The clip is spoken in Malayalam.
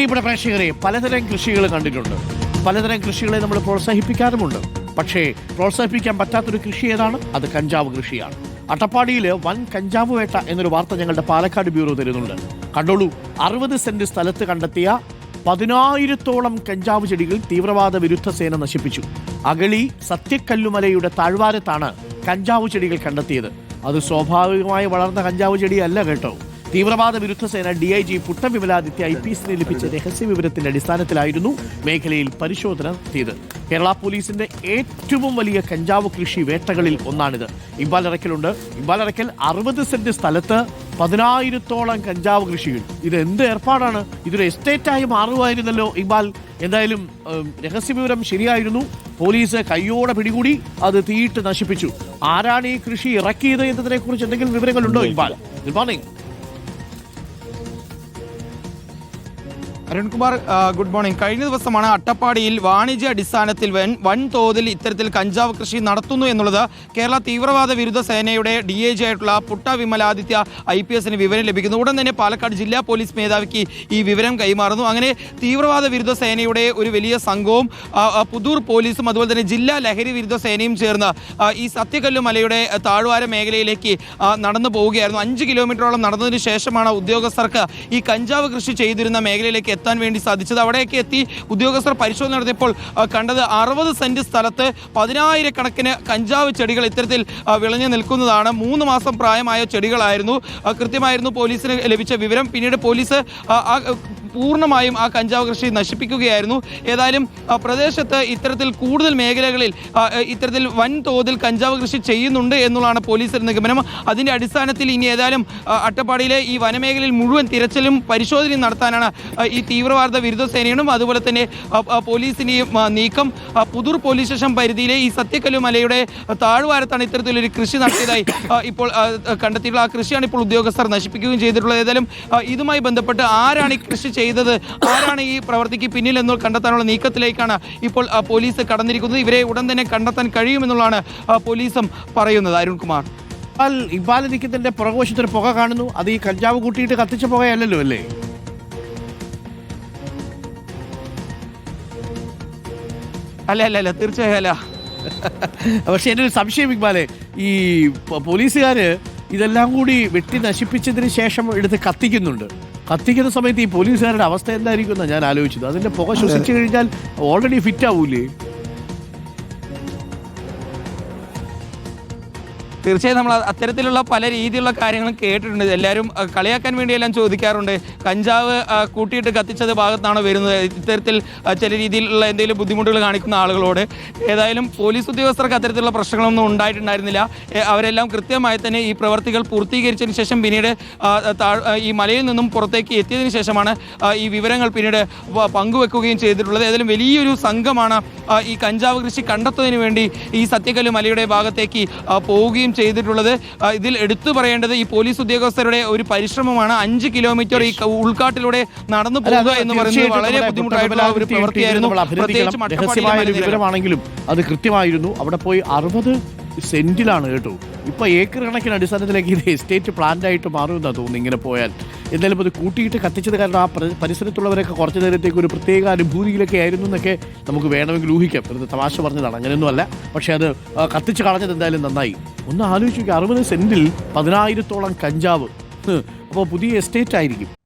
പ്രിയപ്പെട്ട പ്രേക്ഷകരെ പലതരം കൃഷികൾ കണ്ടിട്ടുണ്ട്. പലതരം കൃഷികളെ നമ്മൾ പ്രോത്സാഹിപ്പിക്കാറുമുണ്ട്. പക്ഷേ പ്രോത്സാഹിപ്പിക്കാൻ പറ്റാത്തൊരു കൃഷി ഏതാണ്? അത് കഞ്ചാവ് കൃഷിയാണ്. അട്ടപ്പാടിയിൽ വൻ കഞ്ചാവ് വേട്ട എന്നൊരു വാർത്ത ഞങ്ങളുടെ പാലക്കാട് ബ്യൂറോ തരുന്നുണ്ട്. കണ്ടോളൂ അറുപത് സെന്റ് സ്ഥലത്ത് കണ്ടെത്തിയ പതിനായിരത്തോളം കഞ്ചാവ് ചെടികൾ തീവ്രവാദ വിരുദ്ധ സേന നശിപ്പിച്ചു. അഗളി സത്യക്കല്ലുമലയുടെ താഴ്വാരത്താണ് കഞ്ചാവ് ചെടികൾ കണ്ടെത്തിയത്. അത് സ്വാഭാവികമായി വളർന്ന കഞ്ചാവ് ചെടിയല്ല കേട്ടോ. തീവ്രവാദ വിരുദ്ധ സേന D I G Puttavimaladitya I P എസിന് ലഭിച്ച രഹസ്യ വിവരത്തിന്റെ അടിസ്ഥാനത്തിലായിരുന്നു മേഖലയിൽ പരിശോധന നടത്തിയത്. കേരള പോലീസിന്റെ ഏറ്റവും വലിയ കഞ്ചാവ് കൃഷി വേട്ടകളിൽ ഒന്നാണിത്. ഇമ്പാലറയ്ക്കലുണ്ട് ഇമ്പാലറയ്ക്കൽ അറുപത് സെന്റ് സ്ഥലത്ത് പതിനായിരത്തോളം കഞ്ചാവ് കൃഷികൾ ഇത് എന്ത് ഏർപ്പാടാണ്? ഇതൊരു എസ്റ്റേറ്റായി മാറുമായിരുന്നല്ലോ ഇക്ബാൽ എന്തായാലും രഹസ്യ രഹസ്യവിവരം ശരിയായിരുന്നു. പോലീസ് കയ്യോടെ പിടികൂടി അത് തീയിട്ട് നശിപ്പിച്ചു. ആരാണ് ഈ കൃഷി ഇറക്കിയത് എന്നതിനെ കുറിച്ച് എന്തെങ്കിലും വിവരങ്ങളുണ്ടോ Iqbal good morning. Arunkumar good morning കഴിഞ്ഞ ദിവസമാണ് അട്ടപ്പാടിയിൽ വാണിജ്യ അടിസ്ഥാനത്തിൽ വൻ വൻതോതിൽ ഇത്തരത്തിൽ കഞ്ചാവ് കൃഷി നടത്തുന്നു എന്നുള്ളത് കേരള തീവ്രവാദ വിരുദ്ധ സേനയുടെ ഡി ഐ ജി ആയിട്ടുള്ള പുട്ട വിമലാദിത്യ ഐ പി എസിന് വിവരം ലഭിക്കുന്നു. ഉടൻ തന്നെ പാലക്കാട് ജില്ലാ പോലീസ് മേധാവിക്ക് ഈ വിവരം കൈമാറുന്നു. അങ്ങനെ തീവ്രവാദ വിരുദ്ധ സേനയുടെ ഒരു വലിയ സംഘവും പുതൂർ പോലീസും അതുപോലെ തന്നെ ജില്ലാ ലഹരി വിരുദ്ധ സേനയും ചേർന്ന് ഈ സത്യകല്ലു മലയുടെ താഴ്വാര മേഖലയിലേക്ക് നടന്നു പോവുകയായിരുന്നു. അഞ്ച് കിലോമീറ്ററോളം നടന്നതിന് ശേഷമാണ് ഉദ്യോഗസ്ഥർക്ക് ഈ കഞ്ചാവ് കൃഷി ചെയ്തിരുന്ന മേഖലയിലേക്ക് എത്താൻ വേണ്ടി സാധിച്ചത്. അവിടെയൊക്കെ എത്തി ഉദ്യോഗസ്ഥർ പരിശോധന നടത്തിയപ്പോൾ കണ്ടത് അറുപത് സെന്റ് സ്ഥലത്ത് പതിനായിരക്കണക്കിന് കഞ്ചാവ് ചെടികൾ ഇത്തരത്തിൽ വിളഞ്ഞു നിൽക്കുന്നതാണ്. മൂന്ന് മാസം പ്രായമായ ചെടികളായിരുന്നു. കൃത്യമായിരുന്നു പോലീസിന് ലഭിച്ച വിവരം. പിന്നീട് പോലീസ് പൂർണമായും ആ കഞ്ചാവ് കൃഷി നശിപ്പിക്കുകയായിരുന്നു. ഏതായാലും പ്രദേശത്ത് ഇത്തരത്തിൽ കൂടുതൽ മേഖലകളിൽ ഇത്തരത്തിൽ വൻതോതിൽ കഞ്ചാവ് കൃഷി ചെയ്യുന്നുണ്ട് എന്നുള്ളതാണ് പോലീസിന്റെ നിഗമനം. അതിന്റെ അടിസ്ഥാനത്തിൽ ഇനി ഏതായാലും അട്ടപ്പാടിയിലെ ഈ വനമേഖലയിൽ മുഴുവൻ തിരച്ചിലും പരിശോധനയും നടത്താനാണ് ഈ തീവ്രവാദ വിരുദ്ധ സേനയും അതുപോലെ തന്നെ പോലീസിന്റെയും നീക്കം. പുതൂർ പോലീസ് സ്റ്റേഷൻ പരിധിയിലെ ഈ സത്യക്കല്ലു മലയുടെ താഴ്വാരത്താണ് ഇത്തരത്തിലൊരു കൃഷി നടത്തിയതായി ഇപ്പോൾ കണ്ടെത്തിയിട്ടുള്ള ആ കൃഷിയാണ് ഇപ്പോൾ ഉദ്യോഗസ്ഥർ നശിപ്പിക്കുകയും ചെയ്തിട്ടുള്ളത്. ഏതായാലും ഇതുമായി ബന്ധപ്പെട്ട് ആരാണ് ഈ കൃഷി ചെയ്തത്? ആരാണ് ഈ പ്രവൃത്തിക്ക് പിന്നിൽ എന്ന് കണ്ടെത്താനുള്ള നീക്കത്തിലേക്കാണ് ഇപ്പോൾ പോലീസ് കടന്നിരിക്കുന്നത്. ഇവരെ ഉടൻ തന്നെ കണ്ടെത്താൻ കഴിയുമെന്നുള്ളതാണ് പോലീസും പറയുന്നത്. അരുൺകുമാർ. ഇക്ബാൽ ഇക്ബാൽ പുറകുവശത്തൊരു പുക കാണുന്നു. അത് ഈ കഞ്ചാവ് കൂട്ടിയിട്ട് കത്തിച്ച പുകയല്ലല്ലോ അല്ലേ? അല്ല അല്ല അല്ല തീർച്ചയായും അല്ല. പക്ഷെ എന്റെ ഒരു സംശയം ഇക്ബാലെ. ഈ പോലീസുകാർ പോലീസുകാര് ഇതെല്ലാം കൂടി വെട്ടി നശിപ്പിച്ചതിന് ശേഷം എടുത്ത് കത്തിക്കുന്നുണ്ട്. കത്തിക്കുന്ന സമയത്ത് ഈ പോലീസുകാരുടെ അവസ്ഥ എന്തായിരിക്കും എന്നാണ് ഞാൻ ആലോചിച്ചത് അതിന്റെ പുക ശ്വസിച്ചു കഴിഞ്ഞാൽ ഓൾറെഡി ഫിറ്റ് ആവൂലേ? തീർച്ചയായും നമ്മൾ അത്തരത്തിലുള്ള പല രീതിയിലുള്ള കാര്യങ്ങളും കേട്ടിട്ടുണ്ട്. എല്ലാവരും കളിയാക്കാൻ വേണ്ടിയെല്ലാം ചോദിക്കാറുണ്ട്. കഞ്ചാവ് കൂട്ടിയിട്ട് കത്തിച്ചത് ഭാഗത്താണ് വരുന്നത്? ഇത്തരത്തിൽ ചില രീതിയിലുള്ള എന്തെങ്കിലും ബുദ്ധിമുട്ടുകൾ കാണിക്കുന്ന ആളുകളോട്. ഏതായാലും പോലീസ് ഉദ്യോഗസ്ഥർക്ക് അത്തരത്തിലുള്ള പ്രശ്നങ്ങളൊന്നും ഉണ്ടായിട്ടുണ്ടായിരുന്നില്ല. അവരെല്ലാം കൃത്യമായി തന്നെ ഈ പ്രവർത്തികൾ പൂർത്തീകരിച്ചതിന് ശേഷം പിന്നീട് ഈ മലയിൽ നിന്നും പുറത്തേക്ക് എത്തിയതിന് ശേഷമാണ് ഈ വിവരങ്ങൾ പിന്നീട് പങ്കുവെക്കുകയും ചെയ്തിട്ടുള്ളത്. ഏതായാലും വലിയൊരു സംഘമാണ് ഈ കഞ്ചാവ് കൃഷി കണ്ടെത്തുന്നതിന് വേണ്ടി ഈ സത്യകല്ല് മലയുടെ ഭാഗത്തേക്ക് ആ, പോവുകയും ചെയ്തിട്ടുള്ളത്. ഇതിൽ എടുത്തു പറയേണ്ടത് ഈ പോലീസ് ഉദ്യോഗസ്ഥരുടെ ഒരു പരിശ്രമമാണ്. അഞ്ച് കിലോമീറ്റർ ഈ ഉൾക്കാട്ടിലൂടെ നടന്നു പോകുക എന്ന് പറയുന്നത് വളരെ ബുദ്ധിമുട്ടായിട്ടുള്ള ഒരു പ്രവൃത്തിയായിരുന്നു. പ്രത്യേകിച്ചും. വിവരമാണെങ്കിലും അത് കൃത്യമായിരുന്നു. അവിടെ പോയി അറുപത് സെന്റിലാണ് കേട്ടോ. ഇപ്പൊ ഏക്കർ കണക്കിന് അടിസ്ഥാനത്തിലേക്ക് ഇത് എസ്റ്റേറ്റ് പ്ലാന്റ് ആയിട്ട് മാറുമെന്നാണ് തോന്നുന്നു ഇങ്ങനെ പോയാൽ. എന്തായാലും അത് കൂട്ടിയിട്ട് കത്തിച്ചത് കാരണം ആ പ്ര- പരിസരത്തുള്ളവരൊക്കെ കുറച്ചു നേരത്തേക്ക് ഒരു പ്രത്യേക അനുഭൂതിയിലൊക്കെ ആയിരുന്നു എന്നൊക്കെ നമുക്ക് വേണമെങ്കിൽ ഊഹിക്കാം. വെറുതെ തമാശ പറഞ്ഞതാണ്. അങ്ങനെയൊന്നും അല്ല. പക്ഷെ അത് കത്തിച്ച് കളഞ്ഞത് എന്തായാലും നന്നായി. ഒന്ന് ആലോചിച്ച് നോക്കി അറുപത് സെന്റിൽ പതിനായിരത്തോളം കഞ്ചാവ്. അപ്പോൾ പുതിയ എസ്റ്റേറ്റ് ആയിരിക്കും.